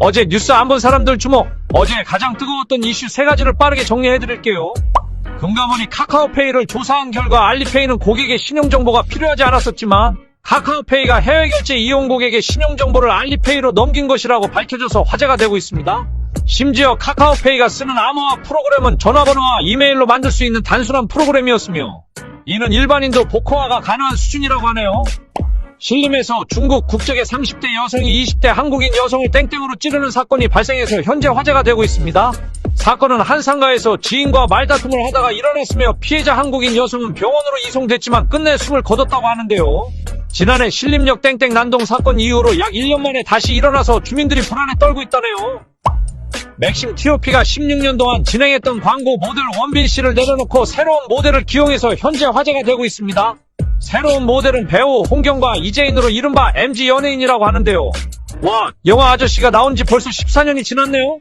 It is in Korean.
어제 뉴스 안 본 사람들 주목. 어제 가장 뜨거웠던 이슈 세 가지를 빠르게 정리해드릴게요. 금감원이 카카오페이를 조사한 결과 알리페이는 고객의 신용정보가 필요하지 않았었지만 카카오페이가 해외 결제 이용 고객의 신용정보를 알리페이로 넘긴 것이라고 밝혀져서 화제가 되고 있습니다. 심지어 카카오페이가 쓰는 암호화 프로그램은 전화번호와 이메일로 만들 수 있는 단순한 프로그램이었으며 이는 일반인도 복호화가 가능한 수준이라고 하네요. 신림에서 중국 국적의 30대 여성이 20대 한국인 여성을 땡땡으로 찌르는 사건이 발생해서 현재 화제가 되고 있습니다. 사건은 한 상가에서 지인과 말다툼을 하다가 일어났으며 피해자 한국인 여성은 병원으로 이송됐지만 끝내 숨을 거뒀다고 하는데요. 지난해 신림역 땡땡 난동 사건 이후로 약 1년 만에 다시 일어나서 주민들이 불안에 떨고 있다네요. 맥심 TOP가 16년 동안 진행했던 광고 모델 원빈 씨를 내려놓고 새로운 모델을 기용해서 현재 화제가 되고 있습니다. 새로운 모델은 배우 홍경과 이재인으로 이른바 MG 연예인이라고 하는데요. 와, 영화 아저씨가 나온 지 벌써 14년이 지났네요.